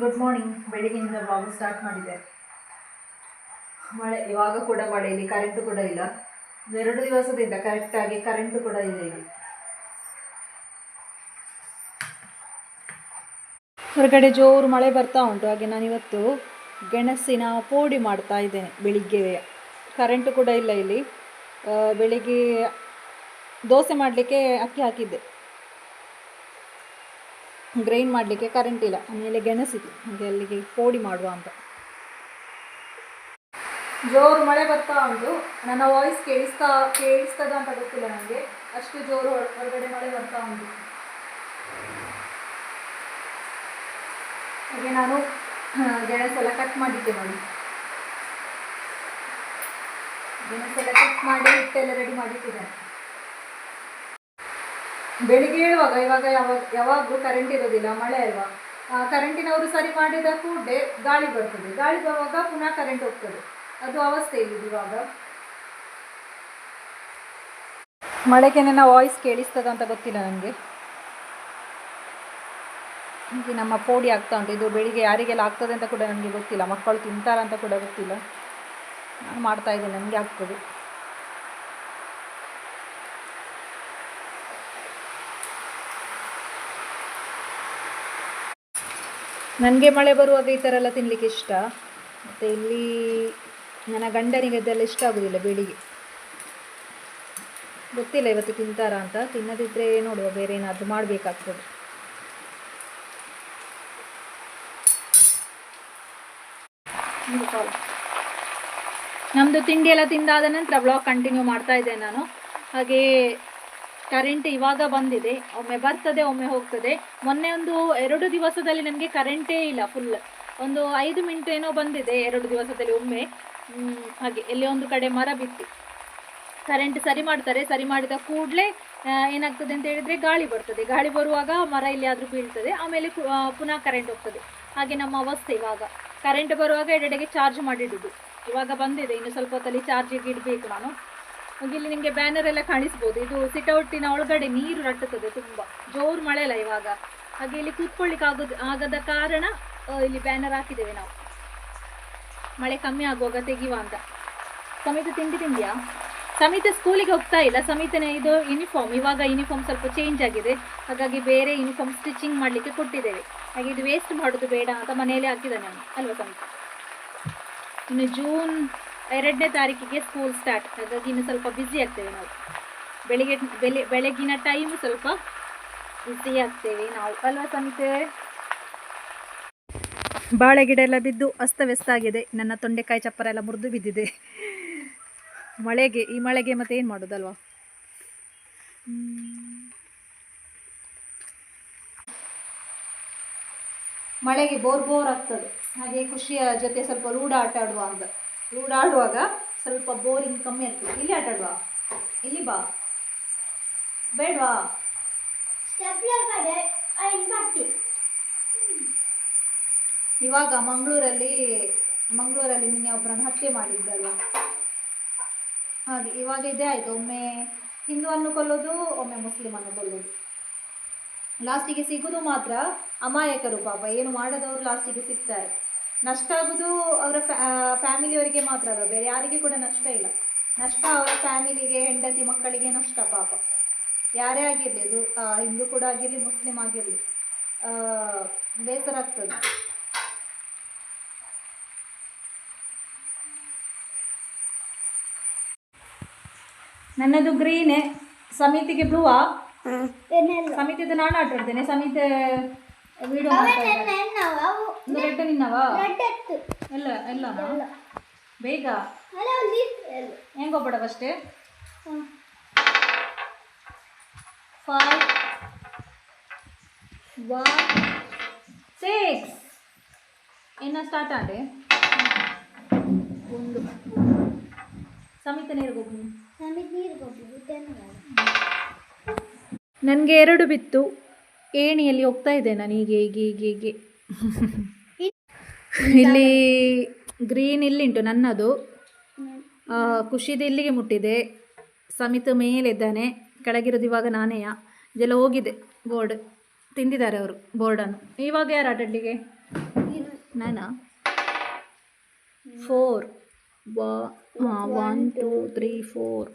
Good morning ಬೆಳಿಗ್ಗೆಯಿಂದ blog start ಮಾಡಿದೆ. ಮಳೆ, ಇವಾಗ ಕೂಡ ಮಳೆ ಇಲ್ಲಿ ಕರೆಂಟು ಕೂಡ ಇಲ್ಲ. ಎರಡು ದಿವಸದಿಂದ ಕರೆಕ್ಟಾಗಿ ಕರೆಂಟು ಕೂಡ ಇದೆ ಇಲ್ಲಿ. ಹೊರಗಡೆ ಜೋರು ಮಳೆ ಬರ್ತಾ ಉಂಟು. ಹಾಗೆ ನಾನಿವತ್ತು ಗೆಣಸಿನ ಪೋಡಿ ಮಾಡ್ತಾ ಇದ್ದೇನೆ ಬೆಳಿಗ್ಗೆ. ಕರೆಂಟು ಕೂಡ ಇಲ್ಲ ಇಲ್ಲಿ. ಬೆಳಿಗ್ಗೆ ದೋಸೆ ಮಾಡಲಿಕ್ಕೆ ಅಕ್ಕಿ ಹಾಕಿದ್ದೆ. ಗ್ರೈಂಡ್ ಮಾಡಲಿಕ್ಕೆ ಕರೆಂಟ್ ಇಲ್ಲ. ಆಮೇಲೆ ಗೆಣಸಿತ್ತು ಹಾಗೆ ಅಲ್ಲಿಗೆ ಪೋಡಿ ಮಾಡುವ ಅಂತ. ಜೋರು ಮಳೆ ಬರ್ತಾ ಉಂಟು. ನನ್ನ ವಾಯ್ಸ್ ಕೇಳಿಸ್ತಾ, ಕೇಳಿಸ್ತದ ಅಂತ ಗೊತ್ತಿಲ್ಲ ನನಗೆ ಅಷ್ಟು ಜೋರು ಹೊರಗಡೆ ಮಳೆ ಬರ್ತಾ ಉಂಟು. ಹಾಗೆ ನಾನು ಗೆಣಸೆಲ್ಲ ಕಟ್ ಮಾಡಿದ್ದೆ ನೋಡಿ. ಗೆಣಸೆಲ್ಲ ಕಟ್ ಮಾಡಿ ಹಿಟ್ಟೆಲ್ಲ ರೆಡಿ ಮಾಡಿಟ್ಟಿದ್ದೇನೆ ಬೆಳಿಗ್ಗೆ ಹೇಳುವಾಗ, ಇವಾಗ ಯಾವಾಗ ಯಾವಾಗಲೂ ಕರೆಂಟ್ ಇರೋದಿಲ್ಲ, ಮಳೆ ಅಲ್ವಾ? ಕರೆಂಟಿನವರು ಸರಿ ಮಾಡಿದ ಕೂಡಲೇ ಗಾಳಿ ಬರ್ತದೆ. ಗಾಳಿ ಬರುವಾಗ ಪುನಃ ಕರೆಂಟ್ ಹೋಗ್ತದೆ. ಅದು ಅವಸ್ಥೆ ಇಲ್ಲಿದೆ ಇವಾಗ. ಮಳೆಗೆ ನನ್ನ ವಾಯ್ಸ್ ಕೇಳಿಸ್ತದ ಅಂತ ಗೊತ್ತಿಲ್ಲ ನನಗೆ ಹೀಗೆ ನಮ್ಮ ಪೋಡಿ ಆಗ್ತಾ ಉಂಟು. ಇದು ಬೆಳಿಗ್ಗೆ ಯಾರಿಗೆಲ್ಲ ಆಗ್ತದೆ ಅಂತ ಕೂಡ ನನಗೆ ಗೊತ್ತಿಲ್ಲ. ಮಕ್ಕಳು ತಿಂತಾರಂತ ಕೂಡ ಗೊತ್ತಿಲ್ಲ. ನಾನು ಮಾಡ್ತಾ ಇದ್ದೇನೆ ನನಗೆ ಆಗ್ತದೆ. ನನಗೆ ಮಳೆ ಬರುವಾಗ ಈ ಥರ ಎಲ್ಲ ತಿನ್ನಲಿಕ್ಕೆ ಇಷ್ಟ. ಮತ್ತು ಇಲ್ಲಿ ನನ್ನ ಗಂಡನಿಗೆ ಅದೆಲ್ಲ ಇಷ್ಟ ಆಗೋದಿಲ್ಲ ಬೆಳಿಗ್ಗೆ. ಗೊತ್ತಿಲ್ಲ ಇವತ್ತು ತಿಂತಾರಾ ಅಂತ. ತಿನ್ನದಿದ್ದರೆ ನೋಡುವ, ಬೇರೆ ಏನಾದರೂ ಮಾಡಬೇಕಾಗ್ತದೆ. ನಮ್ಮದು ತಿಂಡಿ ಎಲ್ಲ ತಿಂದಾದ ನಂತರ ಬ್ಲಾಗ್ ಕಂಟಿನ್ಯೂ ಮಾಡ್ತಾ ಇದ್ದೆ ನಾನು. ಹಾಗೆ ಕರೆಂಟ್ ಇವಾಗ ಬಂದಿದೆ, ಒಮ್ಮೆ ಬರ್ತದೆ, ಒಮ್ಮೆ ಹೋಗ್ತದೆ. ಮೊನ್ನೆ ಒಂದು ಎರಡು ದಿವಸದಲ್ಲಿ ನಮಗೆ ಕರೆಂಟೇ ಇಲ್ಲ ಫುಲ್ ಒಂದು ಐದು ಮಿನಿಟ್ ಏನೋ ಬಂದಿದೆ ಎರಡು ದಿವಸದಲ್ಲಿ ಒಮ್ಮೆ. ಹಾಗೆ, ಎಲ್ಲಿ ಒಂದು ಕಡೆ ಮರ ಬಿತ್ತು. ಕರೆಂಟ್ ಸರಿ ಮಾಡ್ತಾರೆ, ಸರಿ ಮಾಡಿದ ಕೂಡಲೇ ಏನಾಗ್ತದೆ ಅಂತ ಹೇಳಿದ್ರೆ ಗಾಳಿ ಬರ್ತದೆ. ಗಾಳಿ ಬರುವಾಗ ಮರ ಇಲ್ಲಿ ಆದರೂ ಬೀಳ್ತದೆ, ಆಮೇಲೆ ಪುನಃ ಕರೆಂಟ್ ಹೋಗ್ತದೆ. ಹಾಗೆ ನಮ್ಮ ಅವಸ್ಥೆ ಇವಾಗ. ಕರೆಂಟ್ ಬರುವಾಗ ಎಡೆಡೆಗೆ ಚಾರ್ಜ್ ಮಾಡಿಡುದು. ಇವಾಗ ಬಂದಿದೆ, ಇನ್ನು ಸ್ವಲ್ಪ ಹೊತ್ತಲ್ಲಿ ಚಾರ್ಜಿಗೆ ಇಡಬೇಕು ನಾನು. ಇಲ್ಲಿ ನಿಮಗೆ ಬ್ಯಾನರ್ ಎಲ್ಲ ಕಾಣಿಸ್ಬೋದು. ಇದು ಸಿಟೌಟಿನ ಒಳಗಡೆ ನೀರು ರಟ್ಟುತ್ತದೆ ತುಂಬಾ. ಜೋರು ಮಳೆ ಅಲ್ಲ ಇವಾಗ. ಹಾಗೆ ಇಲ್ಲಿ ಕೂತ್ಕೊಳ್ಳಿಕ್ಕೆ ಆಗೋದು, ಆಗದ ಕಾರಣ ಇಲ್ಲಿ ಬ್ಯಾನರ್ ಹಾಕಿದ್ದೇವೆ ನಾವು. ಮಳೆ ಕಮ್ಮಿ ಆಗುವಾಗ ತೆಗೆಯುವ ಅಂತ. ಸಮಿತ ತಿಂಡಿ ತಿಂಡಿಯಾ ಸಮಿತ ಸ್ಕೂಲಿಗೆ ಹೋಗ್ತಾ ಇಲ್ಲ. ಸಮಿತನೆ ಇದು ಯೂನಿಫಾರ್ಮ್ ಇವಾಗ ಯೂನಿಫಾರ್ಮ್ ಸ್ವಲ್ಪ ಚೇಂಜ್ ಆಗಿದೆ. ಹಾಗಾಗಿ ಬೇರೆ ಯೂನಿಫಾರ್ಮ್ ಸ್ಟಿಚಿಂಗ್ ಮಾಡ್ಲಿಕ್ಕೆ ಕೊಟ್ಟಿದ್ದೇವೆ. ಹಾಗೆ ಇದು ವೇಸ್ಟ್ ಮಾಡೋದು ಬೇಡ ಅಂತ ಮನೆಯಲ್ಲೇ ಹಾಕಿದ್ದಾನೆ ನಾನು ಅಲ್ವಾ ಸಮಿತ? ಇನ್ನು ಜೂನ್ ಎರಡನೇ ತಾರೀಕಿಗೆ ಸ್ಕೂಲ್ ಸ್ಟಾರ್ಟ್ ಹಾಗಾಗಿ ಇನ್ನು ಸ್ವಲ್ಪ ಬ್ಯುಸಿ ಆಗ್ತೇವೆ ನಾವು. ಬೆಳಿಗ್ಗೆ ಬೆಲೆ ಬೆಳಗಿನ ಟೈಮ್ ಸ್ವಲ್ಪ ಬ್ಯುಸಿ ಆಗ್ತೇವೆ ನಾವು. ಅಲ್ವಾ ಸಂತೆ? ಬಾಳೆ ಗಿಡ ಎಲ್ಲ ಬಿದ್ದು ಅಸ್ತವ್ಯಸ್ತ ಆಗಿದೆ. ನನ್ನ ತೊಂಡೆಕಾಯಿ ಚಪ್ಪರ ಎಲ್ಲ ಮುರಿದು ಬಿದ್ದಿದೆ. ಮಳೆಗೆ, ಈ ಮಳೆಗೆ ಮತ್ತೆ ಏನು ಮಾಡೋದಲ್ವಾ? ಮಳೆಗೆ ಬೋರ್ ಬೋರ್ ಆಗ್ತದೆ. ಹಾಗೆ ಖುಷಿಯ ಜೊತೆ ಸ್ವಲ್ಪ ರೂಢ ಆಟ ಆಡುವ ಅಂತ ಲೂಡ ಆಡುವಾಗ ಸ್ವಲ್ಪ ಬೋರಿಂಗ್ ಕಮ್ಮಿ ಆಗ್ತದೆ. ಇಲ್ಲಿ ಆಟಾಡುವ ಇಲ್ಲಿ ಬಾ. ಬೇಡವಾ? ಇವಾಗ ಮಂಗಳೂರಲ್ಲಿ ಮಂಗಳೂರಲ್ಲಿ ನಿನ್ನೆ ಒಬ್ಬರನ್ನು ಹತ್ಯೆ ಮಾಡಿದ್ದಲ್ಲ ಹಾಗೆ ಇವಾಗ ಇದೇ ಆಯಿತು. ಒಮ್ಮೆ ಹಿಂದೂವನ್ನು ಕೊಲ್ಲೋದು ಒಮ್ಮೆ ಮುಸ್ಲಿಮನ್ನು ಕೊಲ್ಲೋದು ಲಾಸ್ಟಿಗೆ ಸಿಗೋದು ಮಾತ್ರ ಅಮಾಯಕರು ಪಾಪ. ಏನು ಮಾಡದವರು ಲಾಸ್ಟಿಗೆ ಸಿಗ್ತಾರೆ. ನಷ್ಟ ಆಗೋದು ಅವರ ಫ್ಯಾಮಿಲಿಯವರಿಗೆ ಮಾತ್ರ ಅಲ್ಲ ಬೇರೆ ಯಾರಿಗೆ ಕೂಡ ನಷ್ಟ ಇಲ್ಲ. ನಷ್ಟ ಅವರ ಫ್ಯಾಮಿಲಿಗೆ ಹೆಂಡತಿ ಮಕ್ಕಳಿಗೆ ನಷ್ಟ ಪಾಪ. ಯಾರೇ ಆಗಿರಲಿ ಅದು ಆ, ಹಿಂದೂ ಕೂಡ ಆಗಿರಲಿ ಮುಸ್ಲಿಂ ಆಗಿರಲಿ ಬೇಸರ ಆಗ್ತದೆ. ನನ್ನದು ಗ್ರೀನ್ ಸಮಿತಿಗೆ ಬ್ಲೂವಾ ಏನೆಲ್ಲ ಸಮಿತಿದು ನಾನು ಆಟಾಡ್ತೇನೆ ಸಮಿತಿ ವಿಡಿಯೋ ಮಾಡ್ತಾ ಇದ್ದಾರೆ ಎನ್ನವ ಅವು ಒಂದು ರೆಡ್ ನಿನ್ನವಾ? ಎಲ್ಲ ಎಲ್ಲ ಬೇಗ? ಅಲ್ಲಿ ಹೆಂಗೊಬ್ಬಡ ಫಸ್ಟೇ ಫೈವ್ ಒನ್ ಸಿಕ್ಸ್ ಇನ್ನು ಸ್ಟಾರ್ಟ್ ಆಡೆ ಒಂದು. ಸಮಿತ ನೀರು ನನಗೆ ಎರಡು ಬಿತ್ತು. ಏಣಿಯಲ್ಲಿ ಹೋಗ್ತಾ ಇದ್ದೆ ನಾನು ಹೀಗೆ ಹೀಗೆ ಹೀಗೆ ಹೀಗೆ. ಇಲ್ಲಿ ಗ್ರೀನ್ ಇಲ್ಲಿ ಉಂಟು ನನ್ನದು. ಖುಷಿ ಖುಷಿದು ಇಲ್ಲಿಗೆ ಮುಟ್ಟಿದೆ. ಸಮಿತ ಮೇಲಿದ್ದಾನೆ ಕೆಳಗಿರೋದು ಇವಾಗ ನಾನೇಯ. ಇದೆಲ್ಲ ಹೋಗಿದೆ ಬೋರ್ಡ್ ತಿಂದಿದ್ದಾರೆ ಅವರು ಬೋರ್ಡನ್ನು ಇವಾಗ ಯಾರು ಆಟಾಡಲಿಕ್ಕೆ ನಾನಾ? Four one two three four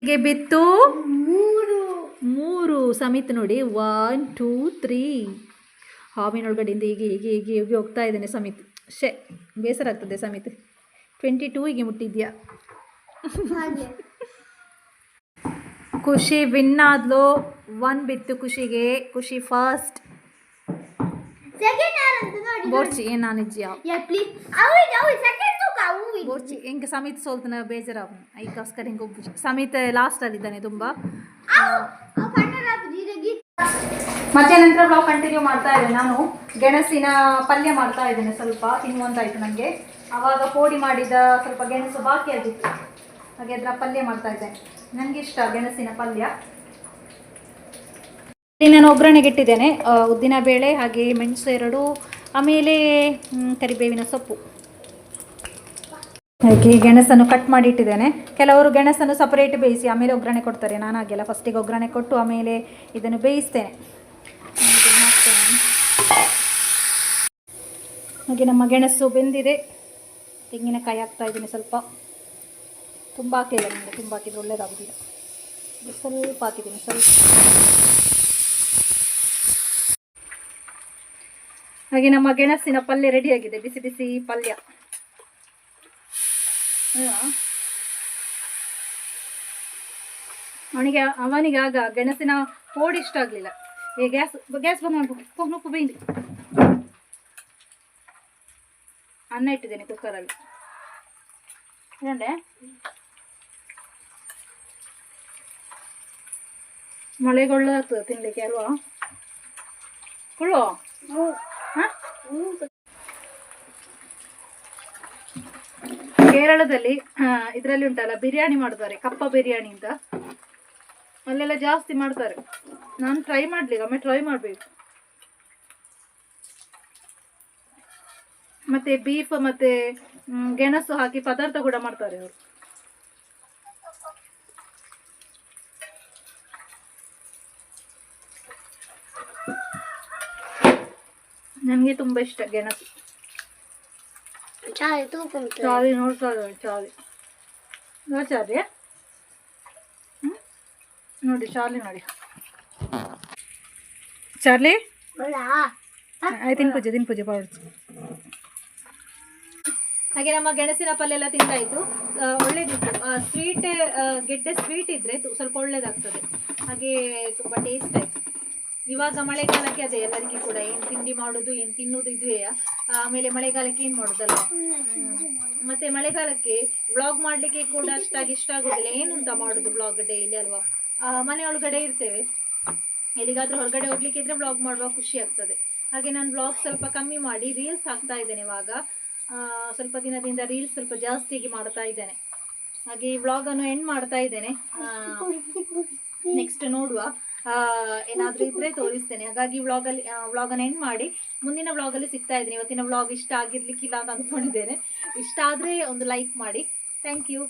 ಹೀಗೆ ಬಿತ್ತು? ಮೂರು. ಮೂರು. ಸಮಿತ್ ನೋಡಿ. ಒನ್ ಟೂ ತ್ರೀ ಹಾವಿನೊಳಗಡೆಯಿಂದ ಹೀಗೆ ಹೀಗೆ ಹೀಗೆ ಹೀಗೆ ಹೋಗ್ತಾ ಇದ್ದಾನೆ ಸಮಿತ್. ಶೇ ಬೇಸರ ಆಗ್ತದೆ ಸಮಿತ್. ಟ್ವೆಂಟಿ ಟೂಗೆ ಮುಟ್ಟಿದ್ಯಾ? ಖುಷಿ ವಿನ್ ಆದ್ಲು. ಒನ್ ಬಿತ್ತು ಖುಷಿಗೆ. ಖುಷಿ ಫಸ್ಟ್ ಬೋರ್ಚಿ ಏನು ನಿಜ ಬೋರ್ಚಿ ಹೆಂಗೆ ಸಮಿತ್ ಸೋಲ್ತನ ಬೇಜಾರ ಐಕೋಸ್ಕರ ಹಿಂಗೆ ಸಮಿತ್ ಲಾಸ್ಟಲ್ಲಿದ್ದಾನೆ ತುಂಬ. ತುಂಬಾ ಮತ್ತೆ ನಂತರ ಬ್ಲಾಗ್ ಕಂಟಿನ್ಯೂ ಮಾಡ್ತಾ ಇದ್ದೆ ನಾನು ಗೆಣಸಿನ ಪಲ್ಯ ಮಾಡ್ತಾ ಇದ್ದೇನೆ ಸ್ವಲ್ಪ. ತಿನ್ನುವಂತಾಯ್ತು ನನಗೆ ಆವಾಗ ಪೋಡಿ ಮಾಡಿದ ಸ್ವಲ್ಪ ಗೆಣಸು ಬಾಕಿ ಆಗಿತ್ತು. ಹಾಗೆ ಅದರ ಪಲ್ಯ ಮಾಡ್ತಾ ಇದ್ದೆ. ನನಗೆ ಇಷ್ಟ ಗೆಣಸಿನ ಪಲ್ಯ. ಇಲ್ಲಿ ನಾನು ಒಗ್ಗರಣೆಗೆ ಇಟ್ಟಿದ್ದೇನೆ. ಉದ್ದಿನ ಬೇಳೆ, ಹಾಗೆ ಮೆಣಸು ಎರಡು, ಆಮೇಲೆ ಕರಿಬೇವಿನ ಸೊಪ್ಪು. ಹಾಗೆ ಗೆಣಸನ್ನು ಕಟ್ ಮಾಡಿ ಇಟ್ಟಿದ್ದೇನೆ ಕೆಲವರು ಗೆಣಸನ್ನು ಸಪರೇಟ್ ಬೇಯಿಸಿ ಆಮೇಲೆ ಒಗ್ಗರಣೆ ಕೊಡ್ತಾರೆ. ನಾನು ಹಾಗೆಲ್ಲ ಫಸ್ಟಿಗೆ ಒಗ್ಗರಣೆ ಕೊಟ್ಟು ಆಮೇಲೆ ಇದನ್ನು ಬೇಯಿಸ್ತೇನೆ. ಹಾಗೆ ನಮ್ಮ ಗೆಣಸು ಬೆಂದಿದೆ. ತೆಂಗಿನಕಾಯಿ ಹಾಕ್ತಾ ಇದ್ದೀನಿ ಸ್ವಲ್ಪ. ತುಂಬ ಹಾಕಿಲ್ಲ ನಿಮಗೆ ತುಂಬ ಹಾಕಿದ್ರೆ ಒಳ್ಳೇದಾಗುದಿಲ್ಲ. ಸ್ವಲ್ಪ ಹಾಕಿದ್ದೀನಿ, ಸ್ವಲ್ಪ. ಹಾಗೆ ನಮ್ಮ ಗೆಣಸಿನ ಪಲ್ಯ ರೆಡಿಯಾಗಿದೆ ಬಿಸಿ ಬಿಸಿ ಪಲ್ಯ? ಅವನಿಗೆ ಅವನಿಗೆ ಆಗ ಗೆಣಸಿನ ಪೋಡಿ ಇಷ್ಟ ಆಗಲಿಲ್ಲ ಏ ಗ್ಯಾಸ್ ಗ್ಯಾಸ್ ಬಂದ್ ಮಾಡ್ಬೇಕು ನುಪ್ಪು ಬೈಂದಿ ಅನ್ನ ಇಟ್ಟಿದ್ದೇನೆ ಕುಕ್ಕರಲ್ಲಿ ಏನಂಡೆ ಮಳೆಗೊಳ್ಳು ಆಗ್ತದೆ ತಿನ್ಲಿಕ್ಕೆ ಅಲ್ವಾ ಕುಳ್ಳು ಕೇರಳದಲ್ಲಿ ಇದರಲ್ಲಿ ಉಂಟಲ್ಲ, ಬಿರಿಯಾನಿ ಮಾಡ್ತಾರೆ, ಕಪ್ಪ ಬಿರಿಯಾನಿ ಅಂತ. ಅಲ್ಲೆಲ್ಲ ಜಾಸ್ತಿ ಮಾಡ್ತಾರೆ. ನಾನು ಟ್ರೈ ಮಾಡ್ಲಿಲ್ಲ ಒಮ್ಮೆ ಟ್ರೈ ಮಾಡಬೇಕು. ಮತ್ತೆ ಬೀಫ್ ಮತ್ತೆ ಗೆಣಸು ಹಾಕಿ ಪದಾರ್ಥ ಕೂಡ ಮಾಡ್ತಾರೆ ಅವರು. ನನಗೆ ತುಂಬ ಇಷ್ಟ ಗೆಣಸು. ಚಾಯ್ ತೂಕ ಉಂಟು ಚಾಲಿ ನೋಡ್ತಾ ಇದ್ದಾಳೆ ಚಾಲಿ ನೋ ಚಾಲಿ ಹ್ಮ್? ನೋಡಿ ಚಾಲಿ ನೋಡಿ. ಚಾರ್ಲಿ? ಆಯ್ತು ತಿನ್ ಪೂಜೆ ತಿನ್ ಪೂಜೆ ಪಾವಡ್ಸಿ ಹಾಗೆ ನಮ್ಮ ಗೆಣಸಿನ ಪಲ್ಯ ಎಲ್ಲ ತಿಂದಾಯ್ತು. ಆ, ಒಳ್ಳೇದಿತ್ತು. ಸ್ವೀಟ್ ಗೆಡ್ಡೆ ಸ್ವೀಟ್ ಇದ್ರೆ ಸ್ವಲ್ಪ ಒಳ್ಳೇದಾಗ್ತದೆ. ಹಾಗೆ ತುಂಬ ಟೇಸ್ಟ್ ಆಯ್ತು. ಇವಾಗ ಮಳೆಗಾಲಕ್ಕೆ ಅದೇ, ಎಲ್ಲರಿಗೂ ಕೂಡ ಏನು ತಿಂಡಿ ಮಾಡೋದು, ಏನು ತಿನ್ನೋದು ಇದುವೇ ಆಮೇಲೆ ಮಳೆಗಾಲಕ್ಕೆ ಏನು ಮಾಡೋದಲ್ಲ. ಮತ್ತೆ ಮಳೆಗಾಲಕ್ಕೆ ವ್ಲಾಗ್ ಮಾಡ್ಲಿಕ್ಕೆ ಕೂಡ ಅಷ್ಟಾಗಿ ಇಷ್ಟ ಆಗೋದಿಲ್ಲ. ಏನು ಅಂತ ಮಾಡೋದು ವ್ಲಾಗ್ ಡೈಲಿ ಅಲ್ವಾ? ಮನೆ ಒಳಗಡೆ ಇರ್ತೇವೆ. ಎಲ್ಲಿಗಾದ್ರೂ ಹೊರಗಡೆ ಹೋಗ್ಲಿಕ್ಕೆ ಇದ್ರೆ ವ್ಲಾಗ್ ಮಾಡುವಾಗ ಖುಷಿ ಆಗ್ತದೆ. ಹಾಗೆ ನಾನು ವ್ಲಾಗ್ ಸ್ವಲ್ಪ ಕಮ್ಮಿ ಮಾಡಿ ರೀಲ್ಸ್ ಹಾಕ್ತಾ ಇದ್ದೇನೆ ಇವಾಗ. ಸ್ವಲ್ಪ ದಿನದಿಂದ ರೀಲ್ಸ್ ಸ್ವಲ್ಪ ಜಾಸ್ತಿಯಾಗಿ ಮಾಡ್ತಾ ಇದ್ದೇನೆ. ಹಾಗೆ ಈ ವ್ಲಾಗನ್ನು ಎಂಡ್ ಮಾಡ್ತಾ ಇದ್ದೇನೆ. ನೆಕ್ಸ್ಟ್ ನೋಡುವ. ಏನಾದರೂ ಇದ್ರೆ ತೋರಿಸ್ತೇನೆ. ಹಾಗಾಗಿ ವ್ಲಾಗಲ್ಲಿ ವ್ಲಾಗನ್ನು ಎಂಡ್ ಮಾಡಿ ಮುಂದಿನ ವ್ಲಾಗಲ್ಲಿ ಸಿಗ್ತಾ ಇದ್ದೀನಿ. ಇವತ್ತಿನ ವ್ಲಾಗ್ ಇಷ್ಟ ಆಗಿರ್ಲಿಕ್ಕಿಲ್ಲ ಅಂತ ಅಂದ್ಕೊಂಡಿದ್ದೇನೆ. ಇಷ್ಟ ಆದರೆ ಒಂದು ಲೈಕ್ ಮಾಡಿ. Thank you